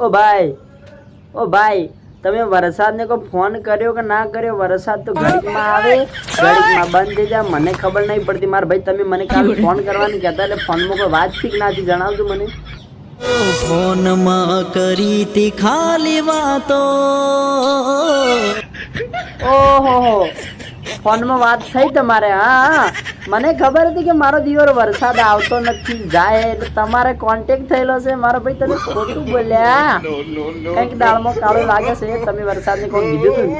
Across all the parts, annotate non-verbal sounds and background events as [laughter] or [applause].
ઓ ભાઈ ઓ ભાઈ તમે વરસાદને કોઈ ફોન કર્યો કે ના કર્યો? વરસાદ તો ઘડીકમાં આવે ઘડીકમાં બંધ થઈ જાય મને ખબર નહીં પડતી. મારા ભાઈ તમે મને કાલે ફોન કરવાની કહેતા એટલે ફોનમાં કોઈ વાત ઠીક નાથી જણાવજો મને. ફોનમાં કરી તી ખાલી વાતો. ઓહો ફોનમાં વાત થઈ તમારે હા. મને ખબર હતી કે મારો દિવસ વરસાદ આવતો નથી. જાય એટલે તમારે કોન્ટેક્ટ થયેલો છે. મારો ભાઈ તમે ખોટું બોલ્યા. કંઈક દાળમાં કાળું લાગે છે. તમે વરસાદને કોણ કીધું હતું?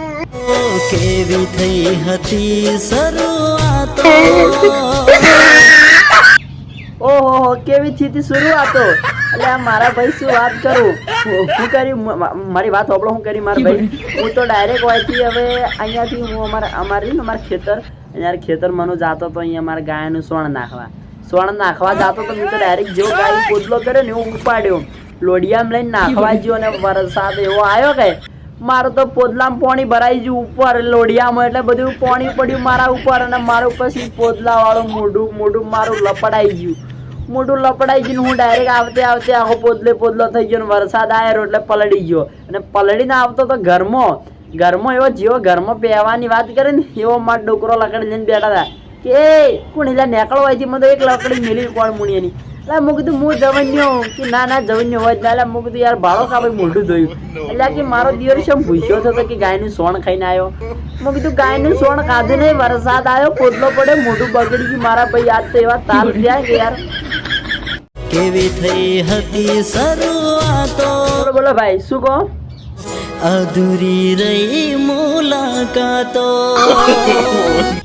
કેવી થઈ હતી શરૂઆત? ઓહો કેવી થઈ હતી શરૂઆતો? એટલે મારા ભાઈ શું વાત કરું? શું કર્યું કરી? મ- મ- મારી વાત હોબળો હું કરી મારા ભાઈ? હું તો ડાયરેક્ટ હોયથી હવે અહીંયાથી હું અમારા, અમારી ને અમારા ખેતર અહીંયા ખેતર મનો જાતો તો અહીંયા મારા ગાયનું સોણ નાખવા. સોણ નાખવા જાતો તો હું તો ડાયરેક્ટ જેવો ગાય પોતલો કર્યો ને એવું ઉપાડ્યો. લોડિયામ લઈને નાખવા ગયો અને વરસાદ એવો આવ્યો કે, મારું તો પોદલામાં પાણી ભરાઈ ગયું ઉપર, લોઢિયામાં એટલે બધું પાણી પડ્યું મારા ઉપર અને મારું પછી પોદલા વાળું મોઢું મોઢું મારું લપડાઈ ગયું મોઢું લપડાઈ ગયું હું ડાયરેક્ટ આવતે આવતે આખો પોદલે પોદલો થઈ ગયો વરસાદ આવ્યો એટલે પલળી ગયો. અને પલળીને આવતો તો ઘરમાં ઘરમાં એવો જેવો ઘરમાં પહેવાની વાત કરે ને, એવો મારો ડોકરો લકડી લઈને બેઠા હતા કે કોણ એટલે નેકળો હોય મને તો એક લકડી મેલી કોણ મુણીની એટલે મેં કીધું હું જવન્યો કે ના ના જવન્યો હોય એટલે મેં કીધું યાર ભાડો કાપી મોઢું ધોયું. એટલે કે મારો દિવસ શું ભૂસ્યો થતો કે ગાયનું સોણ ખાઈને આવ્યો. મેં કીધું ગાયનું સોણ ખાધું નહીં વરસાદ આવ્યો પોતલો પડે મોઢું બગડી ગયું મારા ભાઈ આજ તો એવા તાલ થયા કે યાર. કેવી થઈ હતી શરૂઆતો? બોલો ભાઈ શું કહો? અધૂરી રહી મુલાકાતો.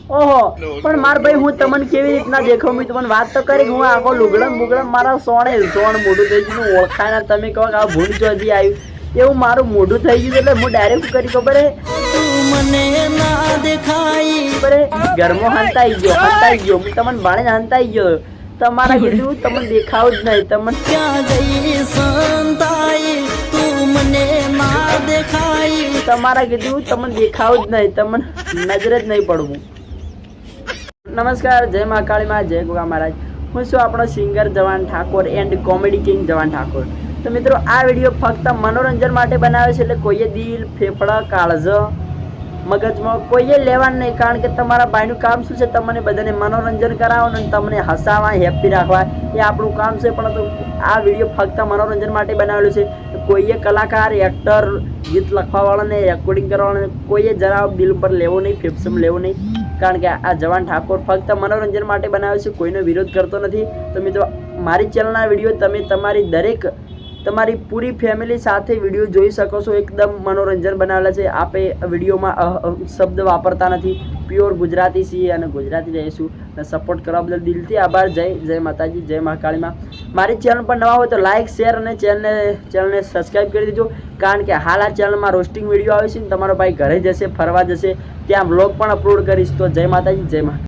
ઓહો પણ માર ભાઈ હું તમને કેવી રીતના દેખો મેં તમને વાત તો કરી હું આખો લુગડમ બુગડમ મારા સોણે સોણ મોઢું થઈ ગયું ઓળખાય ના. તમે કહો કે આ ભૂલ જોજી આવ્યું. એવું મારું મોઢું થઈ ગયું એટલે હું ડાયરેક્ટ કરી ખબર મને ના દેખાઈ. ઘરમાં હંતાઈ ગયો હંતાઈ ગયો. હું તમને ભાણે હંતાઈ ગયો. તમારા [laughs] કીધું તમને દેખાવ જ નહીં. તમને ક્યાં ગઈ સંતાઈ તું મને ના દેખાઈ તમારા કીધું, તમને દેખાવ જ નહીં, તમને નજરે જ નહીં પડવું. નમસ્કાર, જય મા કાળીમાં, જય ગોગા મહારાજ. હું છું આપણો singer Jawan Thakor and comedy king Jawan Thakor. તો મિત્રો, આ વીડિયો ફક્ત મનોરંજન માટે બનાવ્યો છે, એટલે કોઈએ દિલ, ફેફડા કાળજ મગજમાં કોઈએ લેવાનું નહીં, કારણ કે તમારા ભાઈનું કામ શું છે? તમને બધાને મનોરંજન કરાવવાનું અને તમને હસાવવા હેપી રાખવા. એ આપણું કામ છે પણ આ વીડિયો ફક્ત મનોરંજન માટે બનાવેલો છે. કોઈએ કલાકાર એક્ટર ગીત લખવાવાળાને રેકોર્ડિંગ કરવાવાળાને કોઈએ જરા દિલ પર લેવો નહીં ફેફસમ લેવો નહીં. કારણ કે આ જવાન ઠાકોર ફક્ત મનોરંજન માટે બનાવ્યો છે, કોઈનો વિરોધ કરતો નથી. તો મિત્રો, મારી ચેનલના વીડિયો તમે તમારી દરેક તમારી પૂરી ફેમિલી સાથે વીડિયો જોઈ શકો છો. એકદમ મનોરંજન બનાવેલા છે. આપે વિડીયોમાં શબ્દ વાપરતા નથી. પ્યોર ગુજરાતી છીએ અને ગુજરાતી રહીશું. અને સપોર્ટ કરવા બદલ દિલથી આભાર. જય જય માતાજી, જય મહાકાળીમાં મારી ચેનલ પર નવા હોય તો લાઇક શેર અને ચેનલને ચેનલને સબસ્ક્રાઈબ કરી દેજો. કારણ કે હાલ આ ચેનલમાં રોસ્ટિંગ વીડિયો આવે છે ને તમારો ભાઈ ઘરે જશે, ફરવા જશે, ત્યાં બ્લોગ પણ અપલોડ કરીશ. તો જય માતાજી, જય મા